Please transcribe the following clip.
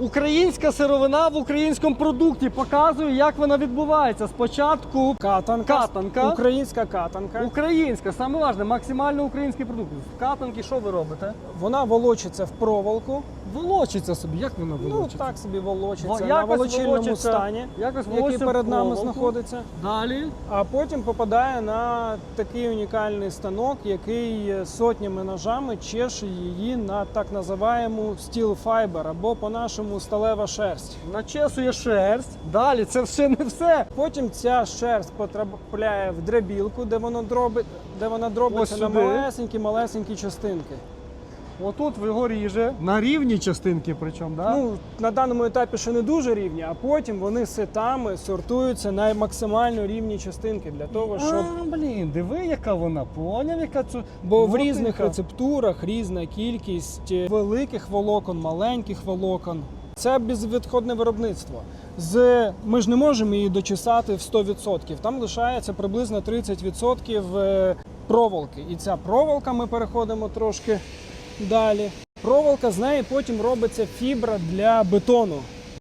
Українська сировина в українському продукті показує, як вона відбувається. Спочатку Катанка. Катанка. Українська катанка. українська, саме важне, максимально український продукт. В катанки що ви робите? Вона волочиться в проволоку. Волочиться собі. Як вона Ну так собі волочиться Во- на якось волочильному волочиться, стані, якось який волочиться перед в нами проволоку. знаходиться. Далі. А потім попадає на такий унікальний станок, який сотнями ножами чеше її на так називаємо steel fiber або по-нашому сталева шерсть. Начесує шерсть. Далі це все не все. Потім ця шерсть потрапляє в драбілку, де воно дробить, де вона дробиться Ось на сюди. малесенькі малесенькі частинки. Отут його ріже. На рівні частинки, причому, да? Ну на даному етапі ще не дуже рівні, а потім вони сетами сортуються на максимально рівні частинки для того, щоб А, блін, диви, яка вона. Поняв, яка цю. Бо в різних рецептурах різна кількість е, великих волокон, маленьких волокон. Це безвідходне виробництво. З ми ж не можемо її дочесати в 100%. Там лишається приблизно 30% е, проволоки. І ця проволока ми переходимо трошки далі. Проволока з неї потім робиться фібра для бетону.